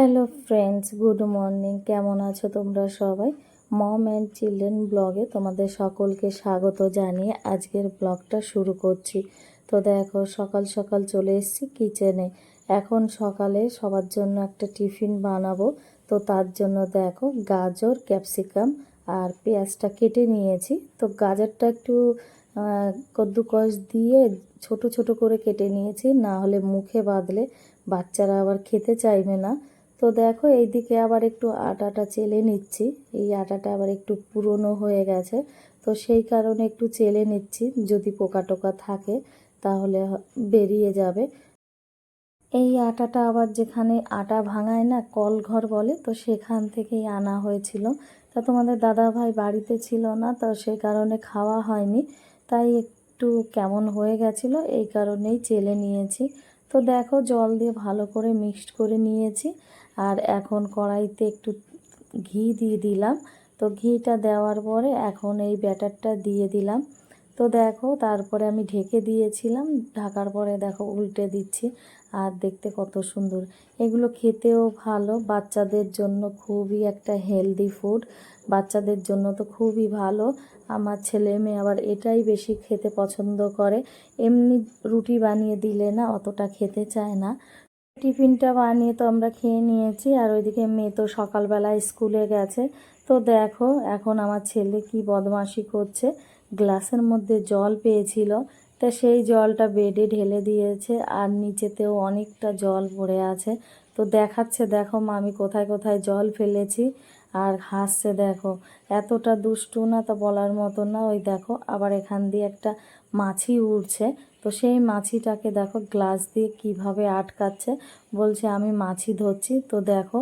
Hello friends good morning কেমন আছো তোমরা সবাই? মম অ্যান্ড চিলড্রেন ব্লগে তোমাদের সকলকে স্বাগত জানিয়ে আজকের ব্লগটা শুরু করছি। তো দেখো, সকাল সকাল চলে এসেছি কিচেনে এখন সকালে সবার জন্য একটা টিফিন বানাবো। তো তার জন্য দেখো, গাজর ক্যাপসিকাম আর পেঁয়াজটা কেটে নিয়েছি। তো গাজরটা একটু কদ্দুকস দিয়ে ছোট ছোট করে কেটে নিয়েছি। না হলে মুখে বাঁধলে বাচ্চারা আবার খেতে চাইবে না। তো দেখো, এইদিকে আবার একটু আটাটা চেলে নিচ্ছি। এই আটাটা আবার একটু পুরনো হয়ে গেছে, তো সেই কারণে একটু চেলে নিচ্ছি। যদি পোকা টোকা থাকে, তাহলে বেরিয়ে যাবে। এই আটাটা আবার যেখানে আটা ভাঙায় না কল ঘর বলে, তো সেখান থেকেই আনা হয়েছিল। তা তোমাদের দাদা ভাই বাড়িতে ছিল না, তো সেই কারণে খাওয়া হয়নি। তাই একটু কেমন হয়ে গেছিল, এই কারণেই চেলে নিয়েছি। তো দেখো, জল দিয়ে ভালো করে মিক্সড করে নিয়েছি। আর এখন কড়াইতে একটু ঘি দিয়ে দিলাম। তো ঘিটা দেওয়ার পরে এখন এই ব্যাটারটা দিয়ে দিলাম। তো দেখো, তারপরে আমি ঢেকে দিয়েছিলাম। ঢাকার পরে দেখো উল্টে দিচ্ছি। আর দেখতে কত সুন্দর। এগুলো খেতেও ভালো। বাচ্চাদের জন্য খুবই একটা হেলদি ফুড বাচ্চাদের জন্য তো খুবই ভালো। আমার ছেলে মেয়ে আবার এটাই বেশি খেতে পছন্দ করে। এমনি রুটি বানিয়ে দিলে না অতটা খেতে চায় না। টিফিনটা বানিয়ে তো আমরা খেয়ে নিয়েছি, আর ওইদিকে মেয়ে তো সকালবেলা স্কুলে গেছে। তো দেখো, এখন আমার ছেলে কি বদমাশি করছে। গ্লাসের মধ্যে জল পেয়েছিল, তা সেই জলটা বেডে ঢেলে দিয়েছে, আর নিচেতেও অনেকটা জল পড়ে আছে। তো দেখাচ্ছে, দেখো মা আমি কোথায় কোথায় জল ফেলেছি, আর হাসছে, দেখো। এতটা দুষ্টু না তো বলার মতো না, ওই দেখো, আবার এখান দিয়ে একটা মাছি উড়ছে। তো সেই মাছিটাকে দেখো গ্লাস দিয়ে কীভাবে আটকাচ্ছে। বলছে, আমি মাছি ধরছি। তো দেখো,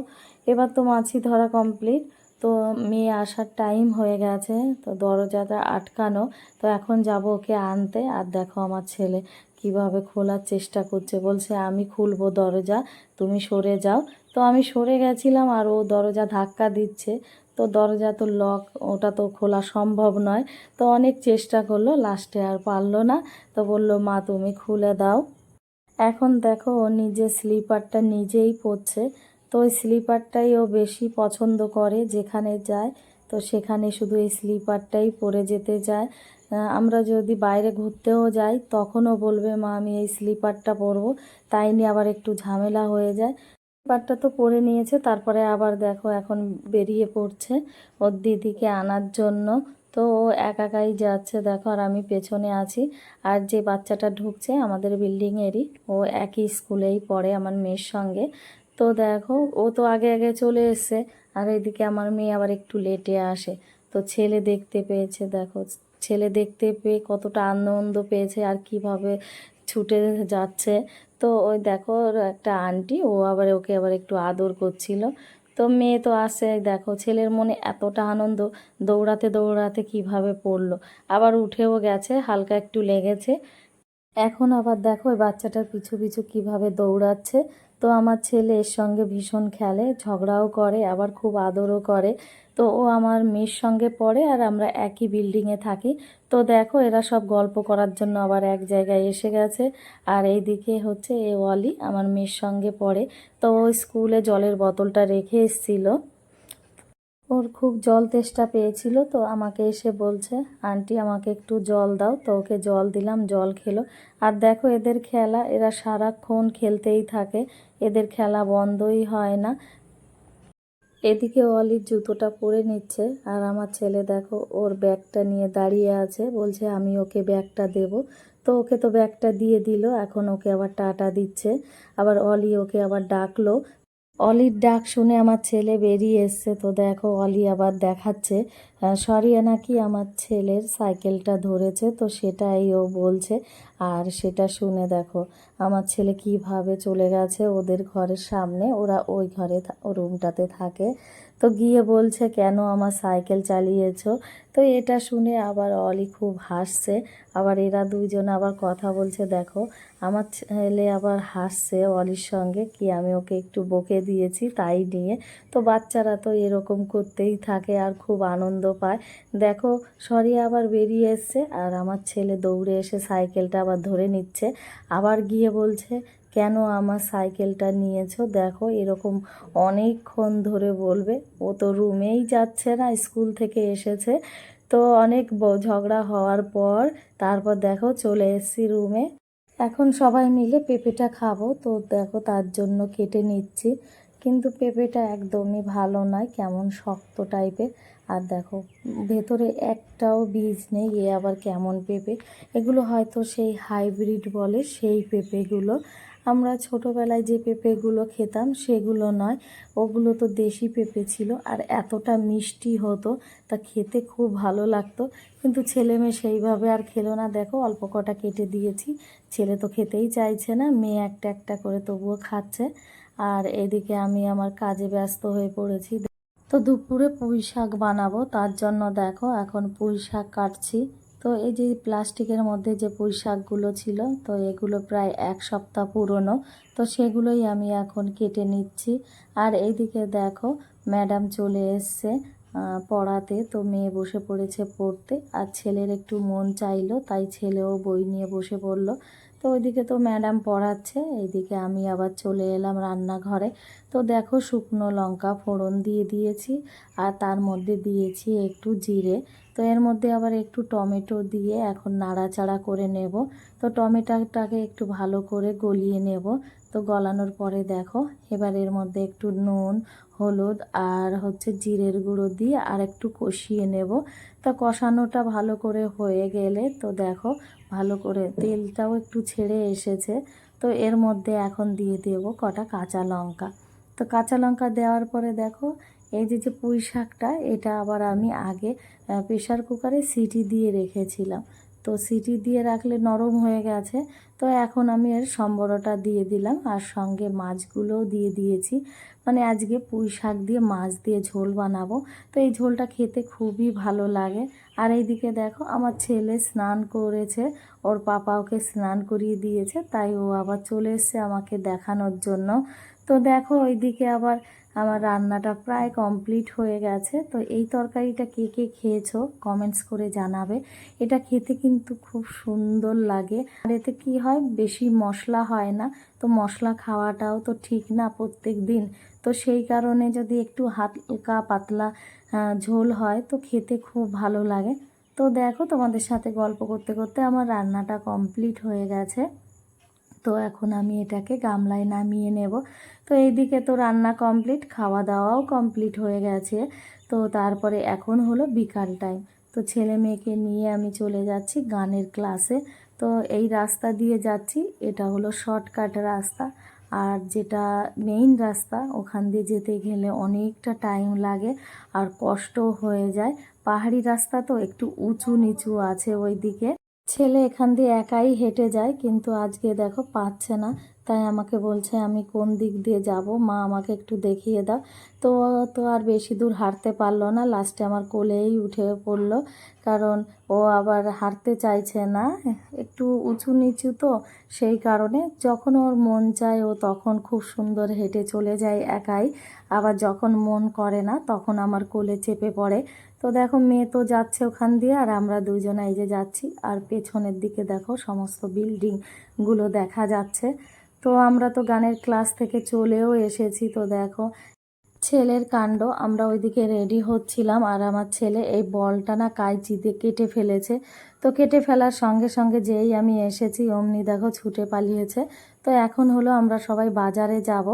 এবার তো মাছি ধরা কমপ্লিট তো মেয়ে আসার টাইম হয়ে গেছে, তো দরজাটা আটকানো। তো এখন যাব ওকে আনতে। আর দেখো আমার ছেলে কীভাবে খোলার চেষ্টা করছে। বলছে, আমি খুলবো দরজা, তুমি সরে যাও। তো আমি সরে গেছিলাম আর ও দরজা ধাক্কা দিচ্ছে। তো দরজা তো লক ওটা তো খোলা সম্ভব নয়। তো অনেক চেষ্টা করল লাস্টে আর পারল না। তো বলল মা তুমি খুলে দাও। এখন দেখো ও নিজে স্লিপারটা নিজেই পরছে। তো ওই স্লিপারটাই ও বেশি পছন্দ করে যেখানে যায়। তো সেখানে শুধু এই স্লিপারটাই পরে যেতে আহ, আমরা যদি বাইরে ঘুরতেও যাই তখনও বলবে মা আমি এই স্লিপারটা পরবো। তাই নিয়ে আবার একটু ঝামেলা হয়ে যায়। স্লিপারটা তো পরে নিয়েছে, তারপরে আবার দেখো এখন বেরিয়ে পড়ছে ওর দিদিকে আনার জন্য। তো ও একাকাই যাচ্ছে, দেখো আর আমি পেছনে আছি। আর যে বাচ্চাটা ঢুকছে আমাদের বিল্ডিংয়েরই, ও একই স্কুলেই পড়ে আমার মেয়ের সঙ্গে। তো দেখো, ও তো আগে আগে চলে এসছে, আর এদিকে আমার মেয়ে আবার একটু লেটে আসে। তো ছেলে দেখতে পেয়েছে, দেখো, ছেলে দেখতে পেয়ে কতটা আনন্দ পেয়েছে আর কীভাবে ছুটে যাচ্ছে। তো ওই দেখো একটা আন্টি, ও আবার ওকে আবার একটু আদর করছিল। তো মেয়ে তো আসে, দেখো ছেলের মনে এতটা আনন্দ, দৌড়াতে দৌড়াতে কীভাবে পড়ল। আবার উঠেও গেছে, হালকা একটু লেগেছে। এখন আবার দেখো ওই বাচ্চাটার পিছু পিছু কীভাবে দৌড়াচ্ছে। তো আমার ছেলে এর সঙ্গে ভীষণ খেলে, ঝগড়াও করে, আবার খুব আদরও করে। তো ও আমার মেয়ের সঙ্গে পড়ে আর আমরা একই বিল্ডিংয়ে থাকি। তো দেখো এরা সব গল্প করার জন্য আবার এক জায়গায় এসে গেছে। আর এই দিকে হচ্ছে এ ওয়ালি, আমার মেয়ের সঙ্গে পড়ে। তো ও স্কুলে জলের বোতলটা রেখে এসেছিল। ওর খুব জল তেষ্টা পেয়েছিল, তো আমাকে এসে বলছে, আন্টি, আমাকে একটু জল দাও। তো ওকে জল দিলাম, জল খেলো। আর দেখো, এদের খেলা, এরা সারাক্ষণ খেলতেই থাকে। এদের খেলা বন্ধই হয় না। এদিকে অলির জুতোটা পরে নিচ্ছে, আর আমার ছেলে দেখো, ওর ব্যাগটা নিয়ে দাঁড়িয়ে আছে। বলছে, আমি ওকে ব্যাগটা দেব। তো ওকে তো ব্যাগটা দিয়ে দিল, এখন ওকে আবার টাটা দিচ্ছে। আবার অলি ওকে আবার ডাকলো অলির ডাক শুনে আমার ছেলে বেরিয়ে এসছে। তো দেখো, অলি আবার দেখাচ্ছে। সরিয়া নাকি আমার ছেলের সাইকেলটা ধরেছে, তো সেটাই ও বলছে। আর সেটা শুনে দেখো, আমার ছেলে কীভাবে চলে গেছে ওদের ঘরের সামনে। ওরা ওই ঘরে রুমটাতে থাকে। তো গিয়ে বলছে, কেন আমার সাইকেল চালিয়েছো? তো এটা শুনে আবার অলি খুব হাসছে। আবার এরা দুইজন আবার কথা বলছে, দেখো, আমার ছেলে আবার হাসছে অলির সঙ্গে, কি আমি ওকে একটু বকে দিয়েছি তাই নিয়ে? তো বাচ্চারা তো এরকম করতেই থাকে আর খুব আনন্দ পায়। দেখো, সরি আবার বেরিয়ে এসছে, আর আমার ছেলে দৌড়ে এসে সাইকেলটা আবার ধরে নিচ্ছে। আবার গিয়ে বলছে কেন আমার সাইকেলটা নিয়েছো? দেখো, এরকম অনেকক্ষণ ধরে বলবে। ও তো রুমেই যাচ্ছে না, স্কুল থেকে এসেছে। তো অনেক ঝগড়া হওয়ার পর তারপর দেখো চলে এসেছি রুমে। এখন সবাই মিলে পেঁপেটা খাব। তো দেখো তার জন্য কেটে নিচ্ছি। কিন্তু পেঁপেটা একদমই ভালো নয়, কেমন শক্ত টাইপের। আর দেখো, ভেতরে একটাও বীজ নেই, এ আবার কেমন পেঁপে। এগুলো হয়তো সেই হাইব্রিড বলে সেই পেঁপেগুলো। আমরা ছোটোবেলায় যে পেঁপেগুলো খেতাম সেগুলো নয়, ওগুলো তো দেশি পেঁপে ছিল আর এতটা মিষ্টি হতো, তা খেতে খুব ভালো লাগতো। কিন্তু ছেলে মেয়ে সেইভাবে আর খেলো না। দেখো, অল্প কটা কেটে দিয়েছি। ছেলে তো খেতেই চাইছে না, মেয়ে একটা একটা করে তবুও খাচ্ছে। আর এদিকে আমি আমার কাজে ব্যস্ত হয়ে পড়েছি। তো দুপুরে পুঁই শাক বানাবো, তার জন্য দেখো এখন পুঁই শাক কাটছি। তো এই যে প্লাস্টিকের মধ্যে যে পুঁই শাকগুলো ছিল, তো এগুলো প্রায় এক সপ্তাহ পুরনো, তো সেগুলোই আমি এখন কেটে নিচ্ছি। আর এইদিকে দেখো, ম্যাডাম চলে এসছে পড়াতে, তো মেয়ে বসে পড়েছে পড়তে, আর ছেলের একটু মন চাইলো, তাই ছেলেও বই নিয়ে বসে পড়ল। তো ওইদিকে তো ম্যাডাম পড়াচ্ছে, এইদিকে আমি আবার চলে এলাম রান্নাঘরে। তো দেখো শুকনো লঙ্কা ফোড়ন দিয়ে দিয়েছি, আর তার মধ্যে দিয়েছি একটু জিরে। তো এর মধ্যে আবার একটু টমেটো দিয়ে এখন নাড়াচাড়া করে নেব। তো টমেটোটাকে একটু ভালো করে গলিয়ে নেব। তো গলানোর পরে দেখো, এবার এর মধ্যে একটু নুন, হলুদ, আর হচ্ছে জিরের গুঁড়ো দিয়ে আর একটু কষিয়ে নেব। তো কষানোটা ভালো করে হয়ে গেলে তো দেখো ভালো করে তেলটাও একটু ছেড়ে এসেছে। তো এর মধ্যে এখন দিয়ে দেব কটা কাঁচা লঙ্কা। তো কাঁচা লঙ্কা দেওয়ার পরে দেখো এই যে যে পুঁই শাকটা, এটা আবার আমি আগে প্রেশার কুকারে সিটি দিয়ে রেখেছিলাম। তো সিটি দিয়ে রাখলে নরম হয়ে গেছে। তো এখন আমি এর সম্বরটা দিয়ে দিলাম আর সঙ্গে মাছগুলোও দিয়ে দিয়েছি। মানে আজকে পুঁই শাক দিয়ে মাছ দিয়ে ঝোল বানাবো। তো এই ঝোলটা খেতে খুবই ভালো লাগে। আর এইদিকে দেখো আমার ছেলে স্নান করেছে, ওর পাপা ওকে স্নান করিয়ে দিয়েছে, তাই ও আবার চলে এসছে আমাকে দেখানোর জন্য। তো দেখো ওইদিকে আবার আমার রান্নাটা প্রায় কমপ্লিট হয়ে গেছে। তো এই তরকারিটা কে কে খেয়েছো কমেন্টস করে জানাবে। এটা খেতে কিন্তু খুব সুন্দর লাগে। আর এতে কি হয়, বেশি মশলা হয় না। তো মশলা খাওয়াটাও তো ঠিক না প্রত্যেক দিন। তো সেই কারণে যদি একটু হালকা পাতলা ঝোল হয় তো খেতে খুব ভালো লাগে। তো দেখো তোমাদের সাথে গল্প করতে করতে আমার রান্নাটা কমপ্লিট হয়ে গেছে। তো এখন আমি এটাকে গামলায় নামিয়ে নেব। তো এইদিকে তো রান্না কমপ্লিট খাওয়া দাওয়াও কমপ্লিট হয়ে গেছে। তো তারপরে এখন হলো বিকাল টাইম। তো ছেলে মেয়েকে নিয়ে আমি চলে যাচ্ছি গানের ক্লাসে। তো এই রাস্তা দিয়ে যাচ্ছি, এটা হলো শর্টকাট রাস্তা। আর যেটা মেইন রাস্তা, ওখান দিয়ে যেতে গেলে অনেকটা টাইম লাগে আর কষ্টও হয়ে যায়। পাহাড়ি রাস্তা তো একটু উঁচু নিচু আছে ওই দিকে ছেলে এখান দিয়ে একাই হেঁটে যায়, কিন্তু আজকে দেখো পাচ্ছে না। তাই আমাকে বলছে, আমি কোন দিক দিয়ে যাব? মা, আমাকে একটু দেখিয়ে দাও। তো তো আর বেশি দূর হাঁটতে পারল না। লাস্টে আমার কোলেই উঠে পড়ল, কারণ ও আবার হাঁটতে চাইছে না। একটু উঁচু নিচু তো, সেই কারণে যখন ওর মন চায়, ও তখন খুব সুন্দর হেঁটে চলে যায় একাই। আবার যখন মন করে না, তখন আমার কোলে চেপে পড়ে। তো দেখো মেয়ে তো যাচ্ছে ওখান দিয়ে, আর আমরা দুজনে এই যে যাচ্ছি, আর পেছনের দিকে দেখো সমস্ত বিল্ডিংগুলো দেখা যাচ্ছে। তো আমরা তো গানের ক্লাস থেকে চলেও এসেছি, তো দেখো ছেলের কাণ্ড, আমরা ওইদিকে রেডি হচ্ছিলাম, আর আমার ছেলে এই বলটা না কাইচি দিয়ে কেটে ফেলেছে। তো কেটে ফেলার সঙ্গে সঙ্গে যেই আমি এসেছি, অমনি দেখো ছুটে পালিয়েছে। তো এখন হলো আমরা সবাই বাজারে যাব।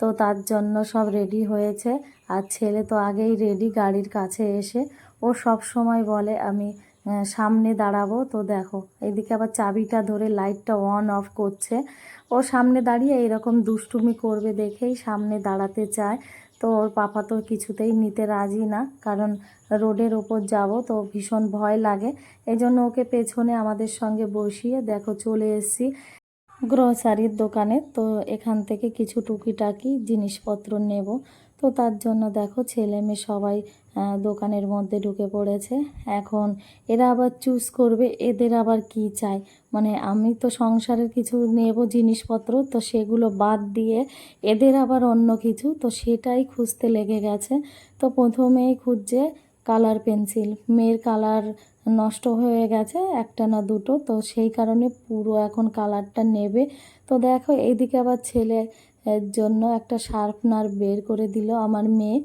তো তার জন্য সব রেডি হয়েছে। আর ছেলে তো আগেই রেডি গাড়ির কাছে এসে। ও সব সময় বলে, আমি সামনে দাঁড়াবো। তো দেখো এইদিকে আবার চাবিটা ধরে লাইটটা অন অফ করছে। ও সামনে দাঁড়িয়ে এরকম দুষ্টুমি করবে দেখেই সামনে দাঁড়াতে চায়। তো ওর পাপা তো কিছুতেই নিতে রাজি না, কারণ রোডের ওপর যাব তো ভীষণ ভয় লাগে। এই জন্য ওকে পেছনে আমাদের সঙ্গে বসিয়ে দেখো চলে এসেছি। গ্রসারির দোকানে, তো এখান থেকে কিছু টুকিটাকি জিনিসপত্র নেব। তো তার জন্য দেখো ছেলে মেয়ে সবাই দোকানের মধ্যে ঢুকে পড়েছে। এখন এরা আবার চুজ করবে, এদের আবার কি চাই? মানে আমি তো সংসারের কিছু নেব জিনিসপত্র, তো সেগুলো বাদ দিয়ে এদের আবার অন্য কিছু, তো সেটাই খুঁজতে লেগে গেছে। তো প্রথমেই খুঁজছে কালার পেন্সিল। মেয়ের কালার নষ্ট হয়ে গেছে, একটা না দুটো। তো সেই কারণে পুরো এখন কালারটা নেবে। তো দেখো, এইদিকে আবার ছেলে এর জন্য একটা শার্পনার বের করে দিল আমার মেয়ে।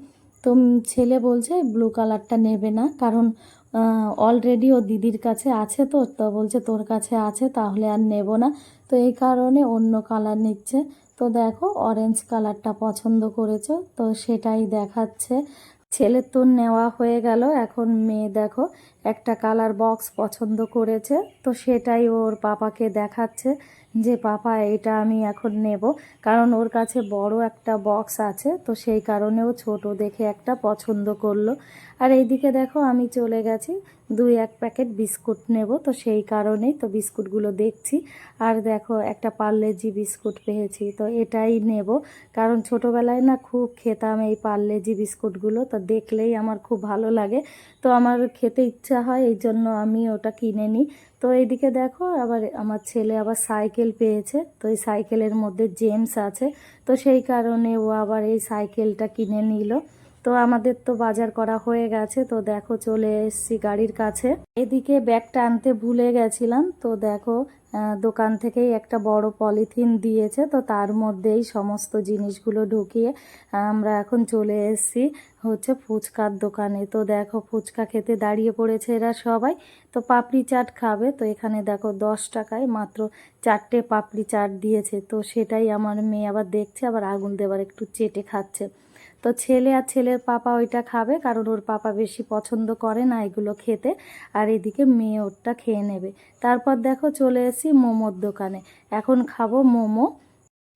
তো ছেলে বলছে, ব্লু কালারটা নেবে না। কারণ অলরেডি ও দিদির কাছে আছে তো তো বলছে, তোর কাছে আছে, তাহলে আর নেব না। তো এই কারণে অন্য কালার নিচ্ছে। তো দেখো অরেঞ্জ কালারটা পছন্দ করেছ, তো সেটাই দেখাচ্ছে। ছেলের তো নেওয়া হয়ে গেল। এখন মেয়ে দেখো, একটা কালার বক্স পছন্দ করেছে, তো সেটাই ওর পাপাকে দেখাচ্ছে। যে, পাপা, এটা আমি এখন নেব। কারণ ওর কাছে বড় একটা বক্স আছে, তো সেই কারণেও ছোট দেখে একটা পছন্দ করল। আর এইদিকে দেখো, আমি চলে গেছি, দুই এক প্যাকেট বিস্কুট নেব, তো সেই কারণেই তো বিস্কুটগুলো দেখছি। আর দেখো, একটা পার্লেজি বিস্কুট পেয়েছি, তো এটাই নেব। কারণ ছোটোবেলায় না খুব খেতাম এই পার্লেজি বিস্কুটগুলো, তো দেখলেই আমার খুব ভালো লাগে। তো আমার খেতে ইচ্ছা হয়, এই জন্য আমি ওটা কিনে নিই। তো এইদিকে দেখো, আবার আমার ছেলে আবার সাইকেল পেয়েছে। তো এই সাইকেলের মধ্যে জেমস আছে। তো সেই কারণে ও আবার এই সাইকেলটা কিনে নিল। তো আমাদের তো বাজার করা হয়ে গেছে। তো দেখো চলে এসছি গাড়ির কাছে। এদিকে ব্যাগটা আনতে ভুলে গেছিলাম। তো দেখো দোকান থেকেই একটা বড় পলিথিন দিয়েছে, তো তার মধ্যেই সমস্ত জিনিসগুলো ঢুকিয়ে আমরা এখন চলে এসেছি হচ্ছে ফুচকার দোকানে। তো দেখো, ফুচকা খেতে দাঁড়িয়ে পড়েছে এরা সবাই, তো পাপড়ি চাট খাবে। তো এখানে দেখো, দশ টাকায় মাত্র চারটে পাপড়ি চাট দিয়েছে, তো সেটাই আমার মেয়ে আবার দেখছে, আবার আগুন দেবার একটু চেটে খাচ্ছে। তো ছেলে আর ছেলের পাপা ওইটা খাবে, কারণ ওর পাপা বেশি পছন্দ করে না এগুলো খেতে। আর এদিকে মেয়ে ওরটা খেয়ে নেবে। তারপর দেখো চলে এসেছি মোমোর দোকানে। এখন খাব মোমো।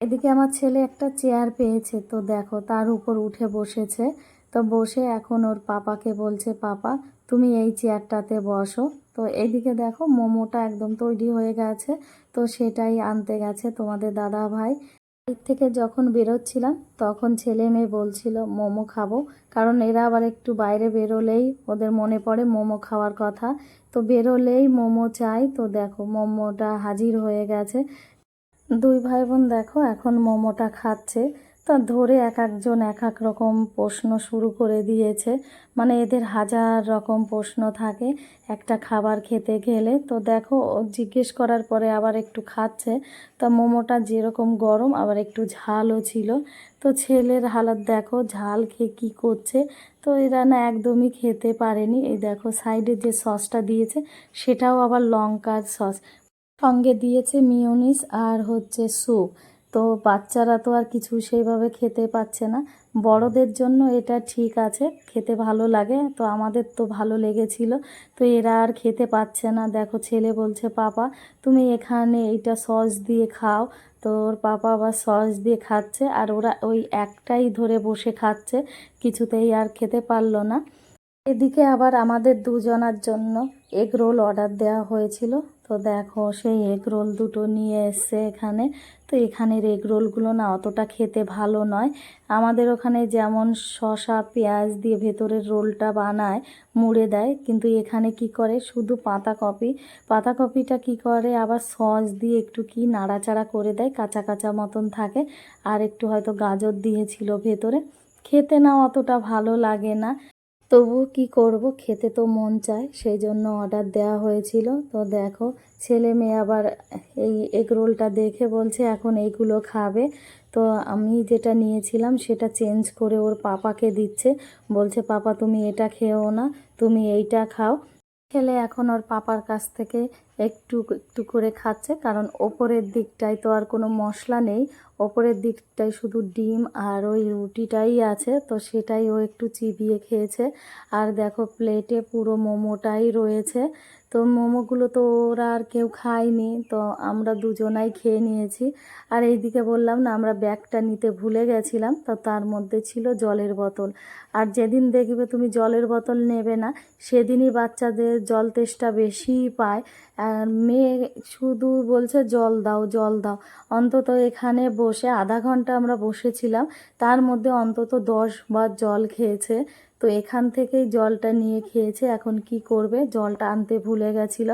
এদিকে আমার ছেলে একটা চেয়ার পেয়েছে, তো দেখো তার উপর উঠে বসেছে। তো বসে এখন ওর পাপাকে বলছে, পাপা, তুমি এই চেয়ারটাতে বসো। তো এদিকে দেখো মোমোটা একদম তৈরি হয়ে গেছে, তো সেটাই আনতে গেছে তোমাদের দাদা ভাই বাড়ির থেকে যখন বেরোচ্ছিলাম, তখন ছেলে মেয়ে বলছিল, মোমো খাব। কারণ এরা আবার একটু বাইরে বেরোলেই ওদের মনে পড়ে মোমো খাওয়ার কথা। তো বেরোলেই মোমো চাই। তো দেখো, মোমোটা হাজির হয়ে গেছে। দুই ভাই বোন দেখো, এখন মোমোটা খাচ্ছে। তা ধরে এক একজন এক এক রকম প্রশ্ন শুরু করে দিয়েছে। মানে এদের হাজার রকম প্রশ্ন থাকে। একটা খাবার খেতে গেলে তো দেখো জিজ্ঞেস করার পরে আবার একটু খাচ্ছে। তা মোমোটা যেরকম গরম, আবার একটু ঝালও ছিল। তো ছেলের হালাত দেখো, ঝাল খেয়ে কী করছে? তো এরা না একদমই খেতে পারেনি। এই দেখো, সাইডে যে সসটা দিয়েছে, সেটাও আবার লঙ্কার সস। সঙ্গে দিয়েছে মিওনিস আর হচ্ছে স্যুপ। তো বাচ্চারা তো আর কিছু সেইভাবে খেতে পাচ্ছে না। বড়দের জন্য এটা ঠিক আছে, খেতে ভালো লাগে, তো আমাদের তো ভালো লেগেছিল। তো এরা আর খেতে পাচ্ছে না। দেখো, ছেলে বলছে, পাপা, তুমি এখানে এইটা সস দিয়ে খাও। তো ওর পাপা আবার সস দিয়ে খাচ্ছে, আর ওরা ওই একটাই ধরে বসে খাচ্ছে, কিছুতেই আর খেতে পারল না। এদিকে আবার আমাদের দুজনার জন্য এগ রোল অর্ডার দেওয়া হয়েছিল। তো দেখো, সেই এগ রোল দুটো নিয়ে এসছে এখানে। তো এখানের এগ রোলগুলো না অতটা খেতে ভালো নয়। আমাদের ওখানে যেমন শসা, পেঁয়াজ দিয়ে ভেতরের রোলটা বানায়, মুড়ে দেয়, কিন্তু এখানে কি করে? শুধু পাতাকপি পাতাকপিটা কি করে? আবার সস দিয়ে একটু কি নাড়াচাড়া করে দেয়, কাঁচা কাঁচা মতন থাকে। আর একটু হয়তো গাজর দিয়েছিল ভেতরে। খেতে না অতটা ভালো লাগে না। তবুও কি করব? খেতে তো মন চায় সেই জন্য অর্ডার দেওয়া হয়েছিল। তো দেখো, ছেলে মেয়ে আবার এই এগ রোলটা দেখে বলছে, এখন এইগুলো খাবে। তো আমি যেটা নিয়েছিলাম, সেটা চেঞ্জ করে ওর পাপাকে দিচ্ছে। বলছে, পাপা, তুমি এটা খেও না, তুমি এইটা খাও। খেলে এখন ওর পাপার কাছ থেকে একটু একটু করে খাচ্ছে। কারণ ওপরের দিকটায় তো আর কোনো মশলা নেই। ওপরের দিকটায় শুধু ডিম আর ওই রুটিটাই আছে। তো সেটাই ও একটু চিবিয়ে খেয়েছে। আর দেখো প্লেটে পুরো মোমোটাই রয়েছে। তো মোমোগুলো তো ওরা আর কেউ খায়নি, তো আমরা দুজনাই খেয়ে নিয়েছি। আর এইদিকে বললাম না, আমরা ব্যাগটা নিতে ভুলে গেছিলাম, তো তার মধ্যে ছিল জলের বোতল। আর যেদিন দেখবে তুমি জলের বোতল নেবে না, সেদিনই বাচ্চাদের জল তেষ্টা বেশিই পায়। আর মেয়ে শুধু বলছে, জল দাও জল দাও। অন্তত এখানে বসে আধা ঘণ্টা আমরা বসেছিলাম, তার মধ্যে অন্তত দশ বার জল খেয়েছে। তো এখান থেকেই জলটা নিয়ে খেয়েছে, এখন কি করবে? জলটা আনতে ভুলে গেছিল।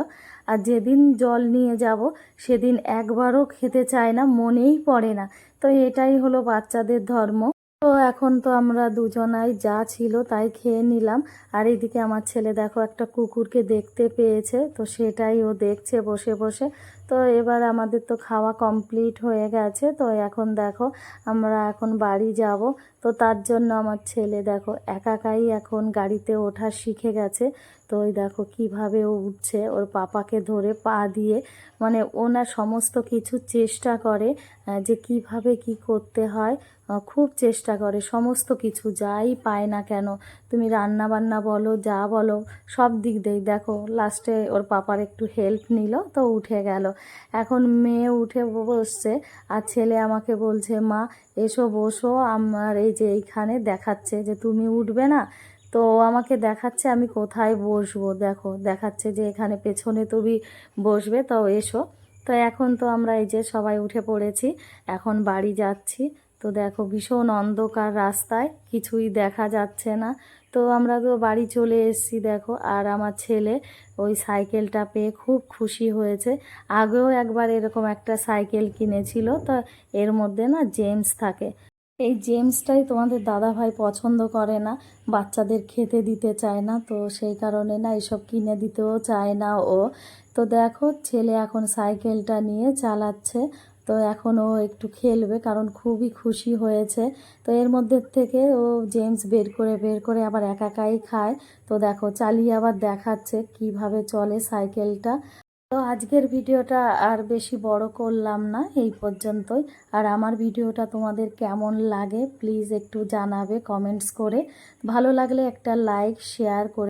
আর যেদিন জল নিয়ে যাব, সেদিন একবারও খেতে চায় না, মনেই পড়ে না। তো এটাই হলো বাচ্চাদের ধর্ম। তো এখন তো আমরা দুজনাই যা ছিল তাই খেয়ে নিলাম। আর এদিকে আমার ছেলে দেখো একটা কুকুরকে দেখতে পেয়েছে, তো সেটাই ও দেখছে বসে বসে। তো এবার আমাদের তো খাওয়া কমপ্লিট হয়ে গেছে। তো এখন দেখো, আমরা এখন বাড়ি যাব। তো তার জন্য আমার ছেলে দেখো, একাকাই এখন গাড়িতে ওঠা শিখে গেছে। তো ওই দেখো কীভাবে ও উঠছে। ওর পাপাকে ধরে পা দিয়ে মানে ওনার সমস্ত কিছু চেষ্টা করে যে কীভাবে কি করতে হয় খুব চেষ্টা করে। সমস্ত কিছু যাই পায় না কেন। তুমি রান্না বান্না বলো, যা বলো, সব দিক দিয়ে দেখো লাস্টে ওর পাপার একটু হেল্প নিল, তো উঠে গেল। এখন মেয়ে উঠে বসছে আর ছেলে আমাকে বলছে, মা, এসো, বসো, আমার এই যে এইখানে দেখাচ্ছে যে তুমি উঠবে না? তো আমাকে দেখাচ্ছে, আমি কোথায় বসবো? দেখো, দেখাচ্ছে যে এখানে পেছনে তুমি বসবে, তো এসো। তো এখন তো আমরা এই যে সবাই উঠে পড়েছি, এখন বাড়ি যাচ্ছি। তো দেখো ভীষণ অন্ধকার রাস্তায়, কিছুই দেখা যাচ্ছে না। তো আমরা তো বাড়ি চলে এসেছি দেখো, আর আমার ছেলে ওই সাইকেলটা পেয়ে খুব খুশি হয়েছে। আগেও একবার এরকম একটা সাইকেল কিনেছিল, তো এর মধ্যে না জেমস থাকে। এই জেমসটাই তোমাদের দাদা ভাই পছন্দ করে না, বাচ্চাদের খেতে দিতে চায় না, তো সেই কারণে না এসব কিনে দিতেও চায় না ও। তো দেখো ছেলে এখন সাইকেলটা নিয়ে চালাচ্ছে তো এখন ও একটু খেলবে কারণ খুবই খুশি হয়েছে। তো এর মধ্যে থেকে ও জেমস বের করে বের করে আবার একাকাই খায়। তো দেখো, চালিয়ে আবার দেখাচ্ছে কীভাবে চলে সাইকেলটা। তো আজকের ভিডিওটা আর বেশি বড় করলাম না, এই পর্যন্তই। আর আমার ভিডিওটা তোমাদের কেমন লাগে প্লিজ একটু জানাবে কমেন্টস করে। ভালো লাগলে একটা লাইক শেয়ার করে